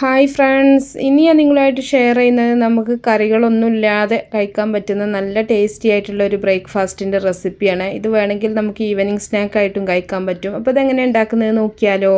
Hi friends ഇനി ഞാൻ നിങ്ങളുമായിട്ട് ഷെയർ ചെയ്യുന്നത് നമുക്ക് കറികളൊന്നും ഇല്ലാതെ കഴിക്കാൻ പറ്റുന്ന നല്ല ടേസ്റ്റി ആയിട്ടുള്ള ഒരു ബ്രേക്ക്ഫാസ്റ്റിന്റെ റെസിപ്പിയാണ് ഇത് വേണമെങ്കിൽ നമുക്ക് ഈവനിങ് സ്നാക്കായിട്ടും കഴിക്കാൻ പറ്റും. അപ്പോൾ ഇതെങ്ങനെ ഉണ്ടാക്കുന്നത് നോക്കിയാലോ.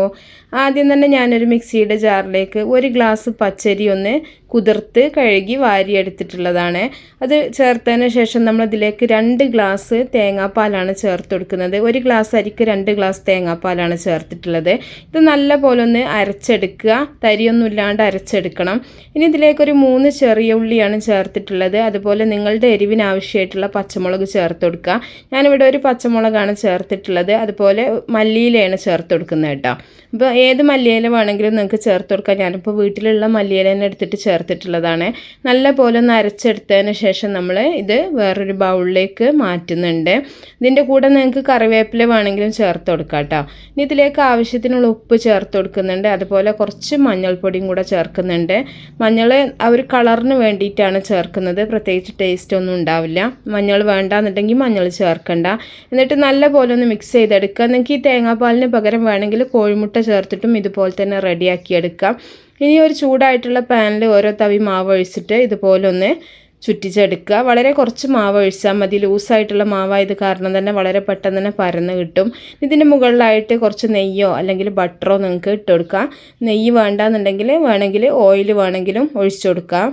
ആദ്യം തന്നെ ഞാനൊരു മിക്സിയുടെ ജാറിലേക്ക് ഒരു ഗ്ലാസ് പച്ചരി ഒന്ന് കുതിർത്ത് കഴുകി വാരിയെടുത്തിട്ടുള്ളതാണ്. അത് ചേർത്തതിന് ശേഷം നമ്മൾ ഇതിലേക്ക് രണ്ട് ഗ്ലാസ് തേങ്ങാപ്പാലാണ് ചേർത്ത് കൊടുക്കുന്നത് ഒരു ഗ്ലാസ് അരിക്ക് രണ്ട് ഗ്ലാസ് തേങ്ങാപ്പാലാണ് ചേർത്തിട്ടുള്ളത്. ഇത് നല്ല പോലെ ഒന്ന് അരച്ചെടുക്കുക. തരിയൊന്നും ഇല്ലാണ്ട് അരച്ചെടുക്കണം. ഇനി ഇതിലേക്കൊരു മൂന്ന് ചെറിയ ഉള്ളിയാണ് ചേർത്തിട്ടുള്ളത്. അതുപോലെ നിങ്ങളുടെ എരിവിന് ആവശ്യമായിട്ടുള്ള പച്ചമുളക് ചേർത്ത് കൊടുക്കുക ഞാനിവിടെ ഒരു പച്ചമുളകാണ് ചേർത്തിട്ടുള്ളത്. അതുപോലെ മല്ലിയിലയാണ് ചേർത്ത് കൊടുക്കുന്നത് കേട്ടോ. അപ്പോൾ ഏത് മല്ലിയില വേണമെങ്കിലും നിങ്ങൾക്ക് ചേർത്ത് കൊടുക്കാം ഞാനിപ്പോൾ വീട്ടിലുള്ള മല്ലിയില തന്നെ എടുത്തിട്ട് ചേർത്തിട്ടുള്ളതാണ്. നല്ല പോലെ ഒന്ന് അരച്ചെടുത്തതിന് ശേഷം നമ്മൾ ഇത് വേറൊരു ബൗളിലേക്ക് മാറ്റുന്നുണ്ട്. ഇതിന്റെ കൂടെ നിങ്ങൾക്ക് കറിവേപ്പില വേണമെങ്കിലും ചേർത്ത് കൊടുക്കാം കേട്ടോ ഇനി ഇതിലേക്ക് ആവശ്യത്തിനുള്ള ഉപ്പ് ചേർത്ത് കൊടുക്കുന്നുണ്ട്. അതുപോലെ കുറച്ച് മഞ്ഞൾപ്പൊടിയും കൂടെ ചേർക്കുന്നുണ്ട്. മഞ്ഞൾ ആ ഒരു കളറിന് വേണ്ടിയിട്ടാണ് ചേർക്കുന്നത്. പ്രത്യേകിച്ച് ടേസ്റ്റ് ഒന്നും ഉണ്ടാവില്ല. മഞ്ഞൾ വേണ്ടാന്നുണ്ടെങ്കിൽ മഞ്ഞൾ ചേർക്കണ്ട. എന്നിട്ട് നല്ല പോലെ ഒന്ന് മിക്സ് ചെയ്തെടുക്കുക. നിങ്ങൾക്ക് ഈ തേങ്ങാപ്പാലിന് പകരം വേണമെങ്കിൽ കോഴിമുട്ട ചേർത്തിട്ടും ഇതുപോലെ തന്നെ റെഡിയാക്കി എടുക്കാം ഇനി ഒരു ചൂടായിട്ടുള്ള പാനിൽ ഓരോ തവി മാവ് ഒഴിച്ചിട്ട് ഇതുപോലെ ഒന്ന് ചുറ്റിച്ചെടുക്കുക. വളരെ കുറച്ച് മാവ് ഒഴിച്ചാൽ മതി. ലൂസായിട്ടുള്ള മാവായത് കാരണം തന്നെ വളരെ പെട്ടെന്ന് തന്നെ പരന്ന് കിട്ടും. ഇതിന്റെ മുകളിലായിട്ട് കുറച്ച് നെയ്യോ അല്ലെങ്കിൽ ബട്ടറോ നിങ്ങൾക്ക് ഇട്ടുകൊടുക്കാം നെയ്യ് വേണ്ടാന്നുണ്ടെങ്കിൽ വേണമെങ്കിൽ ഓയിൽ വേണമെങ്കിലും ഒഴിച്ചു കൊടുക്കാം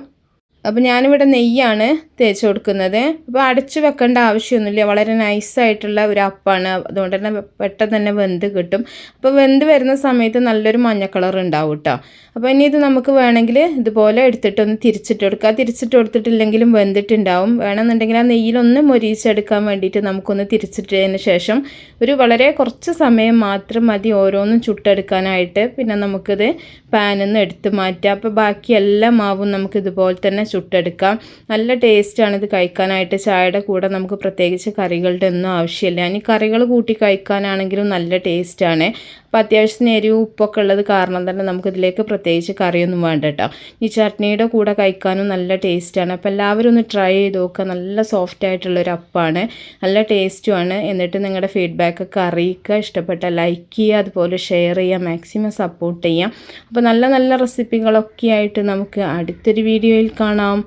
അപ്പോൾ ഞാനിവിടെ നെയ്യാണ് തേച്ച് കൊടുക്കുന്നത്. അപ്പോൾ അടച്ച് വെക്കേണ്ട ആവശ്യമൊന്നുമില്ല. വളരെ നൈസായിട്ടുള്ള ഒരു അപ്പാണ്. അതുകൊണ്ട് തന്നെ പെട്ടെന്ന് തന്നെ വെന്ത് കിട്ടും. അപ്പോൾ വെന്ത് വരുന്ന സമയത്ത് നല്ലൊരു മഞ്ഞ കളർ ഉണ്ടാവും കേട്ടോ അപ്പോൾ ഇനി ഇത് നമുക്ക് വേണമെങ്കിൽ ഇതുപോലെ എടുത്തിട്ടൊന്ന് തിരിച്ചിട്ട് കൊടുക്കുക തിരിച്ചിട്ട് കൊടുത്തിട്ടില്ലെങ്കിലും വെന്തിട്ടുണ്ടാവും. വേണമെന്നുണ്ടെങ്കിൽ ആ നെയ്യിലൊന്ന് മൊരിച്ചെടുക്കാൻ വേണ്ടിയിട്ട് നമുക്കൊന്ന് തിരിച്ചിട്ടതിന് ശേഷം ഒരു വളരെ കുറച്ച് സമയം മാത്രം മതി ഓരോന്നും ചുട്ടെടുക്കാനായിട്ട്. പിന്നെ നമുക്കിത് പാനിൽ നിന്ന് എടുത്ത് മാറ്റാം. അപ്പോൾ ബാക്കി എല്ലാ മാവും നമുക്ക് ഇതുപോലെ തന്നെ ചുട്ടെടുക്കാം. നല്ല ടേസ്റ്റാണ് ഇത് കഴിക്കാനായിട്ട്. ചായയുടെ കൂടെ നമുക്ക് പ്രത്യേകിച്ച് കറികളുടെ ഒന്നും ആവശ്യമില്ല. ഇനി കറികൾ കൂട്ടി കഴിക്കാനാണെങ്കിലും നല്ല ടേസ്റ്റാണ് അപ്പോൾ അത്യാവശ്യത്തിന് എരിവ് ഉപ്പൊക്കെ ഉള്ളത് കാരണം തന്നെ നമുക്കിതിലേക്ക് പ്രത്യേകിച്ച് കറിയൊന്നും വേണ്ട കേട്ടോ. ഈ ചട്നിയുടെ കൂടെ കഴിക്കാനും നല്ല ടേസ്റ്റാണ് അപ്പോൾ എല്ലാവരും ഒന്ന് ട്രൈ ചെയ്ത് നോക്കുക നല്ല സോഫ്റ്റ് ആയിട്ടുള്ളൊരു അപ്പാണ്. നല്ല ടേസ്റ്റുമാണ് എന്നിട്ട് നിങ്ങളുടെ ഫീഡ്ബാക്കൊക്കെ അറിയിക്കുക. ഇഷ്ടപ്പെട്ട ലൈക്ക് ചെയ്യുക. അതുപോലെ ഷെയർ ചെയ്യുക. മാക്സിമം സപ്പോർട്ട് ചെയ്യാം. അപ്പോൾ നല്ല നല്ല റെസിപ്പികളൊക്കെ ആയിട്ട് നമുക്ക് അടുത്തൊരു വീഡിയോയിൽ കാണാം.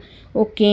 ഓക്കേ